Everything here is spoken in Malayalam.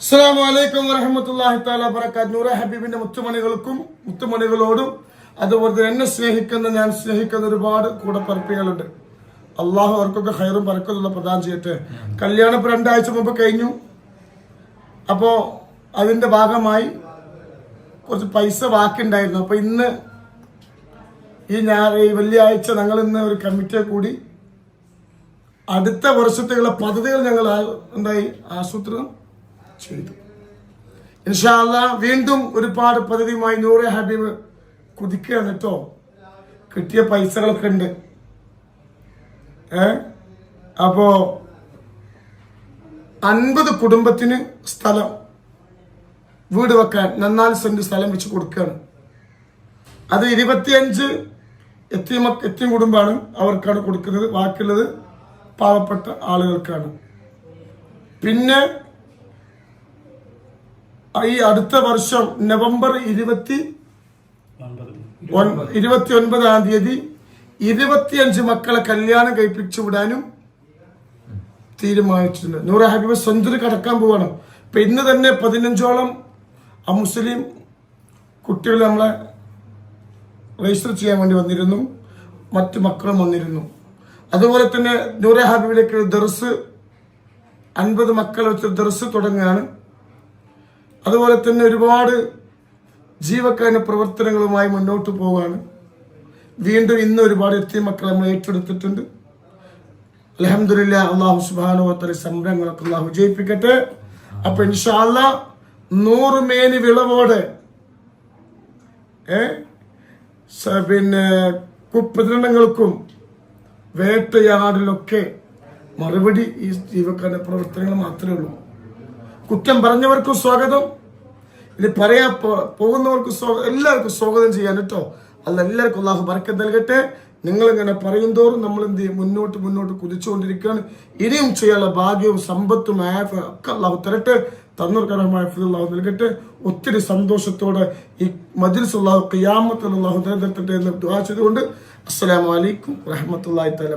അസ്സലാമു അലൈക്കും താല തആല ബറകാത്ത് നൂറ ഹബീബിന്റെ മുത്തുമണികൾക്കും മുത്തുമണികളോടും അതുപോലെ തന്നെ എന്നെ സ്നേഹിക്കുന്ന ഞാൻ സ്നേഹിക്കുന്ന ഒരുപാട് കൂടപ്പറപ്പികളുണ്ട്. അള്ളാഹു അവർക്കൊക്കെ ഹൈറും പറക്കത്തുള്ള പ്രദാനം ചെയ്യട്ടെ. കല്യാണം ഇപ്പൊ രണ്ടാഴ്ച മുമ്പ് കഴിഞ്ഞു. അപ്പോ അതിന്റെ ഭാഗമായി കുറച്ച് പൈസ ബാക്കിയുണ്ടായിരുന്നു. അപ്പൊ ഇന്ന് ഈ ഞാൻ ഈ വെള്ളിയാഴ്ച ഞങ്ങൾ ഇന്ന് ഒരു കമ്മിറ്റിയെ കൂടി അടുത്ത വർഷത്തേക്കുള്ള പദ്ധതികൾ ഞങ്ങൾ എന്തായി ആസൂത്രണം ചെയ്തു. ഇൻഷാല്ല വീണ്ടും ഒരുപാട് പദ്ധതിയുമായി നൂറെ ഹബീബ് കുതിക്കുകയാണ് കേട്ടോ. കിട്ടിയ പൈസകളൊക്കെ ഉണ്ട്. ഏ? അപ്പോ അൻപത് കുടുംബത്തിന് സ്ഥലം വീട് വെക്കാൻ നന്നാൽ സെന്റ് സ്ഥലം വെച്ച് കൊടുക്കുകയാണ്. അത് ഇരുപത്തിയഞ്ച് എത്തിയ എത്തിയ കുടുംബമാണ് അവർക്കാണ് കൊടുക്കുന്നത്. ബാക്കിയുള്ളത് പാവപ്പെട്ട ആളുകൾക്കാണ്. പിന്നെ ഈ അടുത്ത വർഷം നവംബർ ഇരുപത്തി ഇരുപത്തി ഒൻപതാം തീയതി ഇരുപത്തിയഞ്ച് മക്കളെ കല്യാണം കഴിപ്പിച്ചു വിടാനും തീരുമാനിച്ചിട്ടുണ്ട്. നൂറ ഹബീബ് സ്വന്തം കടക്കാൻ പോവാണ്. ഇപ്പൊ ഇന്ന് തന്നെ പതിനഞ്ചോളം മുസ്ലിം കുട്ടികൾ നമ്മളെ രജിസ്റ്റർ ചെയ്യാൻ വേണ്ടി വന്നിരുന്നു. മറ്റു മക്കളും വന്നിരുന്നു. അതുപോലെ തന്നെ നൂറ ഹബീബിലേക്ക് ദർസ് അൻപത് മക്കൾ വെച്ച് ദർസ് തുടങ്ങുകയാണ്. അതുപോലെ തന്നെ ഒരുപാട് ജീവക്കാരന്റെ പ്രവർത്തനങ്ങളുമായി മുന്നോട്ട് പോവുകയാണ് വീണ്ടും ഇന്ന് ഒരുപാട് എത്തിയ മക്കളെ നമ്മൾ ഏറ്റെടുത്തിട്ടുണ്ട്. അലഹമില്ല അള്ളാഹു സുബാനുവത്തല സംരംഭങ്ങളൊക്കെ അള്ളാഹു വിജയിപ്പിക്കട്ടെ. അപ്പൊ ഇൻഷാല്ല നൂറ് മേനി വിളവോടെ ഏ പിന്നെ കുപ്രചരണങ്ങൾക്കും വേട്ടയാടിലൊക്കെ മറുപടി ഈ ജീവക്കാരുടെ പ്രവർത്തനങ്ങൾ മാത്രമേ ഉള്ളൂ. കുറ്റം പറഞ്ഞവർക്കും സ്വാഗതം. ഇനി പറയാ പോകുന്നവർക്കും സ്വാഗതം എല്ലാവർക്കും സ്വാഗതം ചെയ്യാൻ കേട്ടോ. അല്ല എല്ലാവർക്കും അള്ളാഹു ബർക്കം നൽകട്ടെ. നിങ്ങൾ ഇങ്ങനെ പറയും തോറും നമ്മൾ എന്ത് ചെയ്യും? മുന്നോട്ട് മുന്നോട്ട് കുതിച്ചുകൊണ്ടിരിക്കുകയാണ്. ഇനിയും ചെയ്യാനുള്ള ഭാഗ്യവും സമ്പത്തും ആഫ് ഒക്കെ അള്ളാഹു തരട്ടെ. തന്നൂർക്കരമായ അള്ളാഹു നൽകട്ടെ. ഒത്തിരി സന്തോഷത്തോടെ ഈ മജ്ലിസ് അള്ളാഹു ഖിയാമത്തിൽ അള്ളാഹു നിലനിർത്തട്ടെ എന്ന് ദുആ ചെയ്തുകൊണ്ട്. അസ്സലാമു അലൈക്കും വറഹ്മത്തുള്ളാഹി തആല.